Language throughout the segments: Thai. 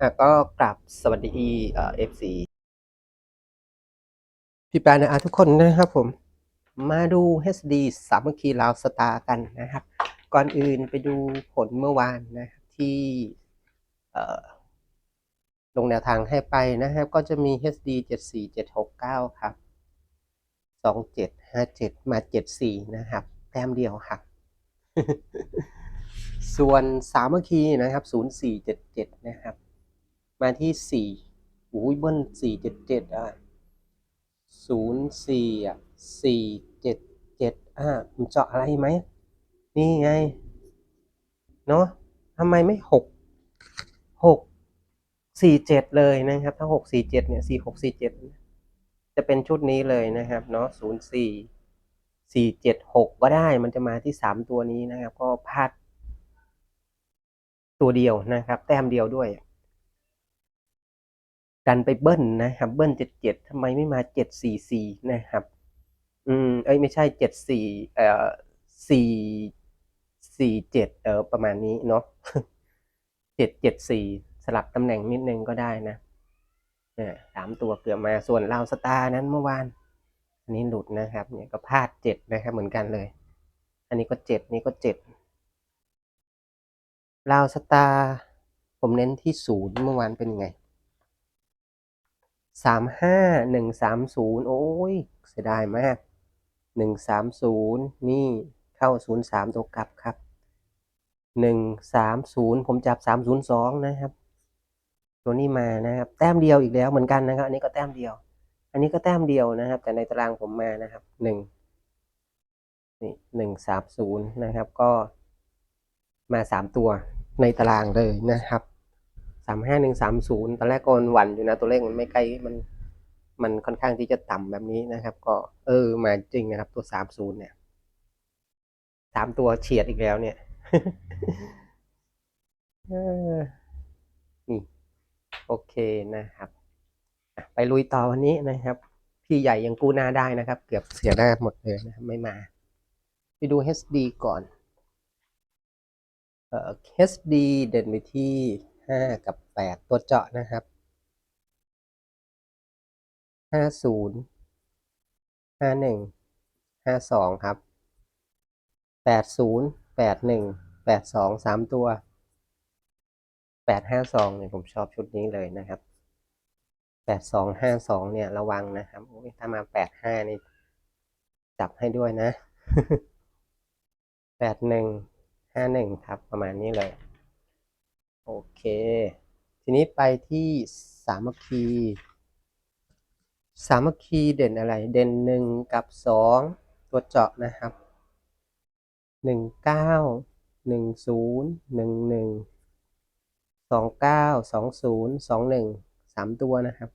อะก็กลับสวัสดีเอ่อฟซีพี่แปานะอะทุกคนนะครับผม มาดู HD สามัคคีลาวสตาร์กันนะครับ ก่อนอื่นไปดูผลเมื่อวานนะครับที่ลงแนวทางให้ไปนะครับ ก็จะมี HD 74769 ครับ 2757 มา 74 นะครับ แต้มเดียวครับส่วนสามัคคีนะครับ 0477 นะครับ มาที่สี่อุ้ยเบิ้ลสี่เจ็ดเจ็ดอะศูนย์สี่อะสี่เจ็ดเจ็ดอะมันเจาะอะไรไหม นี่ไง เนาะทำไมไม่หกหกสี่เจ็ดเลยนะครับ ถ้าหกสี่เจ็ดเนี่ยสี่หกสี่เจ็ดจะเป็นชุดนี้เลยนะครับ เนาะศูนย์สี่สี่เจ็ดหกก็ได้ มันจะมาที่สามตัวนี้นะครับ ก็พลาดตัวเดียวนะครับ แต้มเดียวด้วย ดันไปเบิ้ลนะครับเบิ้ลเจ็ดเจ็ดทำไมไม่มาเจ็ดสี่สี่นะครับ อืมเอ้ยไม่ใช่เจ็ดสี่เอ่อสี่สี่เจ็ดเออประมาณนี้เนาะเจ็ดเจ็ดสี่สลับตำแหน่งนิดนึงก็ได้นะเนี่ยสามตัวเกือบมาส่วนลาวสตาร์นั้นเมื่อวาน อันนี้หลุดนะครับ เนี่ยก็พลาดเจ็ดนะครับเหมือนกันเลย อันนี้ก็เจ็ดนี่ก็เจ็ดลาวสตาร์ผมเน้นที่ศูนย์เมื่อวานเป็นยังไง สามห้าหนึ่งสามศูนย์โอ้ยเสียดายมากหนึ่งสามศูนย์นี่เข้าศูนย์สามตัวกลับครับหนึ่งสามศูนย์ผมจับสามศูนย์สองนะครับ ตัวนี้มานะครับ แต้มเดียวอีกแล้วเหมือนกันนะครับ อันนี้ก็แต้มเดียว อันนี้ก็แต้มเดียวนะครับ แต่ในตารางผมมานะครับหนึ่งนี่หนึ่งสามศูนย์นะครับ ก็มาสามตัวในตารางเลยนะครับ สามห้าหนึ่งสามศูนย์ตอนแรกก็หวั่นอยู่นะ ตัวเลขมันไม่ใกล้มันมันค่อนข้างที่จะต่ำแบบนี้นะครับ ก็เออมาจริงนะครับ ตัวสามศูนย์เนี่ยสามตัวเฉียดอีกแล้วเนี่ยนี่โอเคนะครับไปลุยต่อวันนี้นะครับ พี่ใหญ่ยังกู้หน้าได้นะครับ เกือบเสียหน้าหมดเลยนะไม่มา ไปดู HD ก่อนเอ่อ HD เด่นไปที่ ห้ากับแปดตัวเจาะนะครับห้าศูนย์ห้าหนึ่งห้าสองครับแปดศูนย์แปดหนึ่งแปดสองสามตัวแปดห้าสองเนี่ยผมชอบชุดนี้เลยนะครับแปดสองห้าสองเนี่ยระวังนะครับโอ้ยถ้ามาแปดห้านี่จับให้ด้วยนะแปดหนึ่งห้าหนึ่งครับประมาณนี้เลย โอเค ทีนี้ไปที่สามัคคี สามัคคีเด่นอะไร เด่นหนึ่งกับสองตัวเจาะนะครับหนึ่งเก้าหนึ่งศูนย์หนึ่งหนึ่งสองเก้าสองศูนย์สองหนึ่งสามตัวนะครับ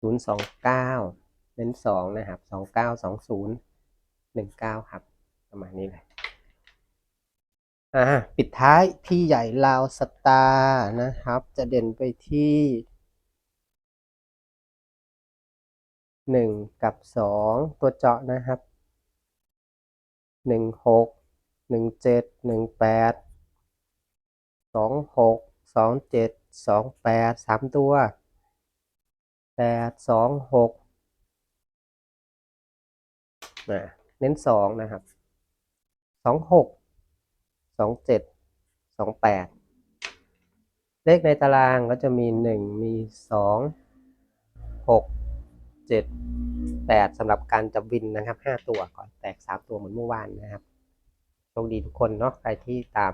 ศูนย์สองเก้าเน้นสองนะครับสองเก้าสองศูนย์หนึ่งเก้าครับ ประมาณนี้เลย อ่าปิดท้ายพี่ใหญ่ลาวสตาร์นะครับ จะเด่นไปที่หนึ่งกับสองตัวเจาะนะครับหนึ่งหกหนึ่งเจ็ดหนึ่งแปดสองหกสองเจ็ดสองแปดสามตัวแปดสองหกนะเน้นสองนะครับสองหก สองเจ็ดสองแปดเลขในตารางก็จะมีหนึ่งมีสองหกเจ็ดแปดสำหรับการจับวินนะครับห้าตัวก่อนแตกสามตัวเหมือนเมื่อวานนะครับโชคดีทุกคนเนาะใครที่ตาม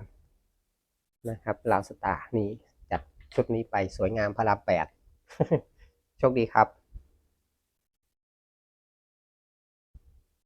นะครับลาวสตาร์นี่จัดชุดนี้ไปสวยงามพระรามแปดโชคดีครับ